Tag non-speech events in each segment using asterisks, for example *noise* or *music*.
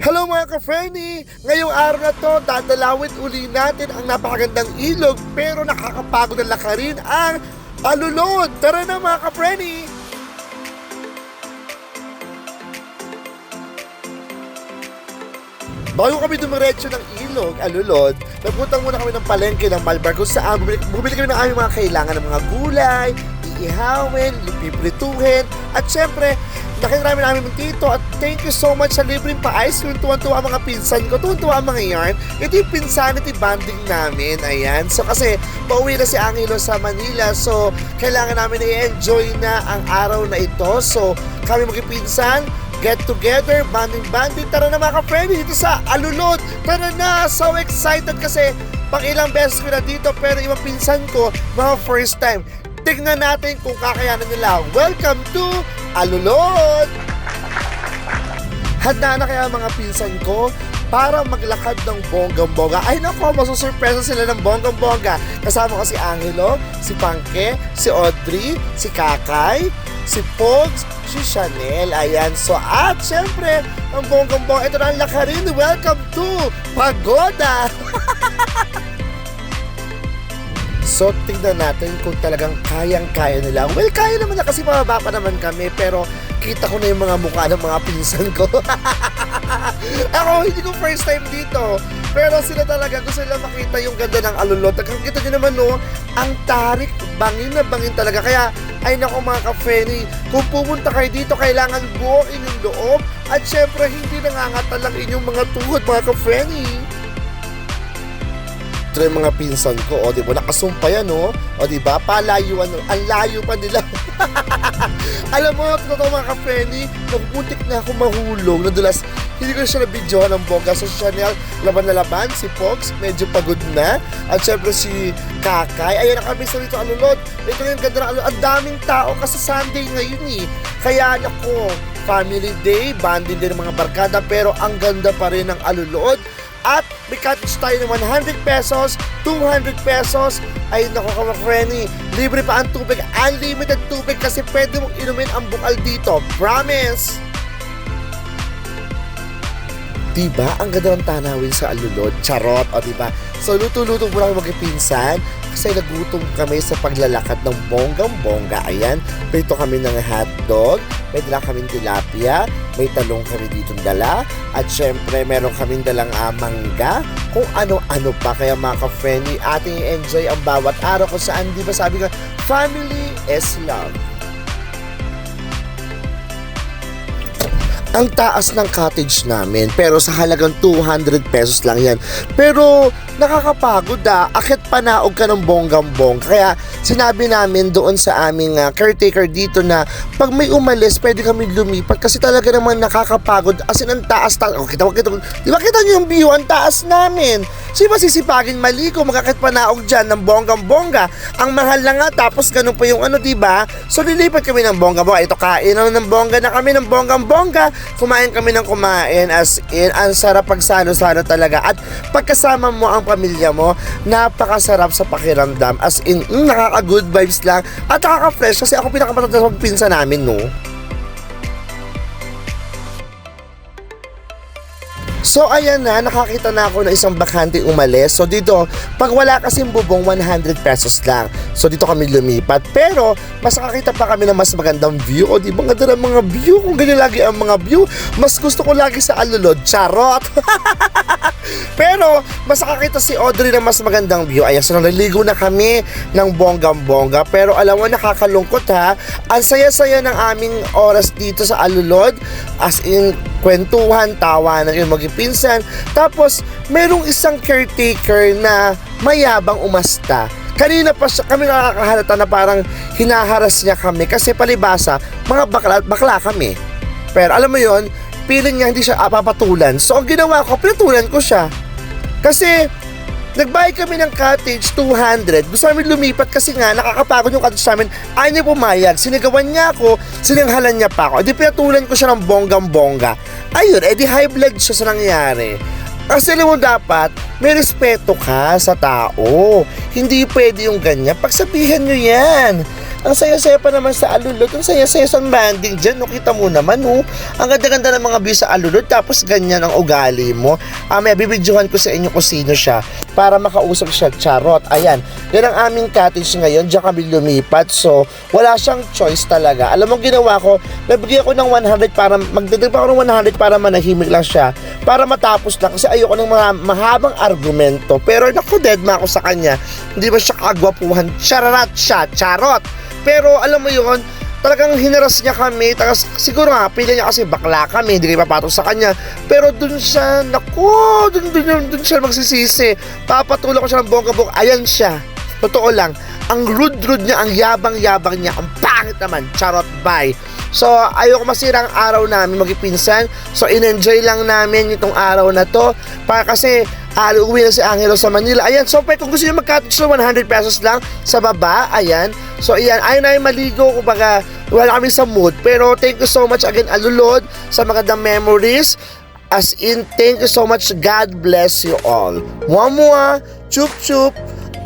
Hello mga ka-Frenny! Ngayong araw na to, dadalawin uli natin ang napakagandang ilog pero nakakapagod na lakarin ang alulod! Tara na mga ka-Frenny! Bago kami dumiretso ng ilog, alulod, nagpuntang muna kami ng palengke ng Malbar kung saan bumili, bumili kami ng aming mga kailangan ng mga gulay, iihawin, piprituhin, at syempre, nakirami namin ng tito at thank you so much sa libreng pa-ice cream. Tuwan-tuwa ang mga pinsan ko, tuwan-tuwa ang mga yarn. Ito yung pinsanity banding namin, ayan. So kasi, pauwi na si Angelo sa Manila, so kailangan namin i-enjoy na ang araw na ito. So, kami magpipinsan, get together, banding banding. Tara na mga ka-friend, dito sa Alulod. Tara na, so excited kasi pang ilang beses ko na dito pero ibang pinsan ko, mga first time. Tignan natin kung kakayanan nila. Welcome to Alulod! Handa na kaya mga pinsan ko para maglakad ng bonggang-bongga. Ay nako, masusurpresa sila ng bonggang-bongga. Kasama ko si Angelo, si Pangke, si Audrey, si Kakay, si Pogs, si Chanel. Ayan. So, at syempre, ang bonggang-bongga. Ito na ang lakarin. Welcome to Pagoda! *laughs* So, tingnan natin kung talagang kayang-kaya nila. Well, kaya naman na kasi pababa pa naman kami, pero kita ko na yung mga mukha ng mga pinsan ko. *laughs* Ako, hindi ko first time dito. Pero sila talaga, gusto nila makita yung ganda ng alulot. At kita nyo naman, no, ang tarik, bangin na bangin talaga. Kaya, ay nako mga ka-Fenny, kung pumunta kayo dito, kailangan buuin yung loob. At syempre, hindi nangangatal ang inyong mga tuhod, mga ka-Fenny ito yung mga pinsan ko, o di ba, nakasumpa yan, o, o di ba, palayuan, ang layo pa nila. *laughs* Alam mo, totoo mga ka-Frenny, nagpuntik na ako mahulog, nadulas, hindi ko siya nabidyohan ng bongga. Sa Chanel, laban na laban, si Pogs, medyo pagod na, at syempre si Kakay, ayan na kami sa dito, alulod, ito yung ganda ng alulod, ang daming tao, kasi Sunday ngayon eh, kaya ako, family day, banding din ng mga barkada, pero ang ganda pa rin ng alulod, at may cottage tayo ng 100 pesos, 200 pesos. Ay nako ka libre pa ang tubig, unlimited tubig kasi pwede mong inumin ang bukal dito. Promise! Diba? Ang ganda ng tanawin sa alulod. Charot, o diba? So, luto-luto muna kami magkipinsan kasi nagutom kami sa paglalakad ng bonggang-bongga. Ayan, prito kami ng hotdog, may dala kaming tilapia, may talong kami dito dala, at syempre meron kaming dalang ah, mangga, kung ano-ano pa. Kaya mga ka-friendly, ating i-enjoy ang bawat araw kung saan, di ba sabi ka, family is love. Ang taas ng cottage namin pero sa halagang 200 pesos lang yan. Pero nakakapagod ah, akit panaog ka ng bonggang-bong. Kaya sinabi namin doon sa aming ah, caretaker dito na pag may umalis, pwede kami lumipat kasi talaga naman nakakapagod. As in, ang taas, ta- oh, kita, kita, di ba kita nyo yung view, ang taas namin. Sino ba sisipagin maligo, magkakit panaog dyan ng bonggang-bongga. Ang mahal na nga, tapos ganun pa yung ano, di ba? So lilipat kami ng bongga-bongga. Ito kain na ng bongga na kami ng bonggang-bongga. Kumain kami ng kumain as in, ang sarap pagsano-sano talaga. At pagkasama mo ang pamilya mo, napakasarap sa pakiramdam. As in, mm, nakaka-good vibes lang. At nakaka-fresh kasi ako pinakamatanda sa pinsa namin, no? So ayan na, nakakita na ako ng isang bakante umalis. So dito, pag wala kasing bubong, 100 pesos lang. So dito kami lumipat. Pero, mas nakakita pa kami ng mas magandang view. O di ba ganda ng mga view? Kung ganyan lagi ang mga view, mas gusto ko lagi sa alulod. Charot! *laughs* Pero, mas nakakita si Audrey ng mas magandang view. Ayan, so naliligo na kami ng bonggang-bongga. Pero alam mo, nakakalungkot ha. Ang saya-saya ng aming oras dito sa Alulod. As in, kwentuhan, tawa na yung magpinsan. Tapos, merong isang caretaker na mayabang umasta. Kanina pa siya, kami nakakahalata na parang hinaharas niya kami kasi palibasa, mga bakla, bakla kami. Pero alam mo yon feeling niya hindi siya apapatulan. So, ang ginawa ko, pinatulan ko siya. Kasi, nagbayad kami ng cottage, 200. Gusto namin lumipat kasi nga, nakakapagod yung cottage namin. Ayaw niya pumayag. Sinigawan niya ako, sininghalan niya pa ako. Edi pinatulan ko siya ng bonggang-bongga. Ayun, edi high blood siya sa nangyari. Kasi alam mo dapat, may respeto ka sa tao. Hindi pwede yung ganyan. Pagsabihan nyo yan. Ang saya-saya pa naman sa Alulod. Ang saya-saya sa landing dyan. No, kita mo naman, oh. Ang ganda-ganda ng mga view sa Alulod. Tapos ganyan ang ugali mo. Ah, may bibidyohan ko sa inyo kung sino siya para makausap siya. Charot. Ayan. Yan ang aming cottage ngayon. Diyan kami lumipat. So, wala siyang choice talaga. Alam mo ginawa ko, nabigyan ko ng 100 para, magdadagdag ako ng 100 para manahimik lang siya. Para matapos lang. Kasi ayoko ng mga mahabang argumento. Pero naku, dead ma ako sa kanya. Hindi ba siya kagwapuhan? Chararat siya. Charot. Pero alam mo yon talagang hinaras niya kami. Tagas, siguro nga, pili niya kasi bakla kami, hindi kayo papatong sa kanya. Pero dun siya, naku, dun, dun, dun, dun siya magsisisi. Papatulong ko siya ng bongga-bongga. Ayan siya. Totoo lang. Ang rude-rude niya, ang yabang-yabang niya, ang pangit naman. Charot, bye. So, ayoko masira ang araw namin magipinsan. So, in-enjoy lang namin itong araw na to. Para kasi, uh, uwi na si Angelo sa Manila. Ayan, so pe, kung gusto niyo mag-cottage na 100 pesos lang sa baba, ayan. So, ayan, ayaw na yung maligo, kumbaga, wala kami sa mood. Pero, thank you so much again, Alulod, sa magandang memories. As in, thank you so much. God bless you all. Mwah, chup chup.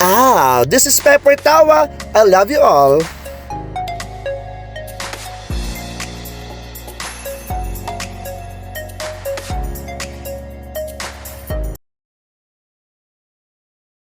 Ah, this is Pepper Tawa. I love you all.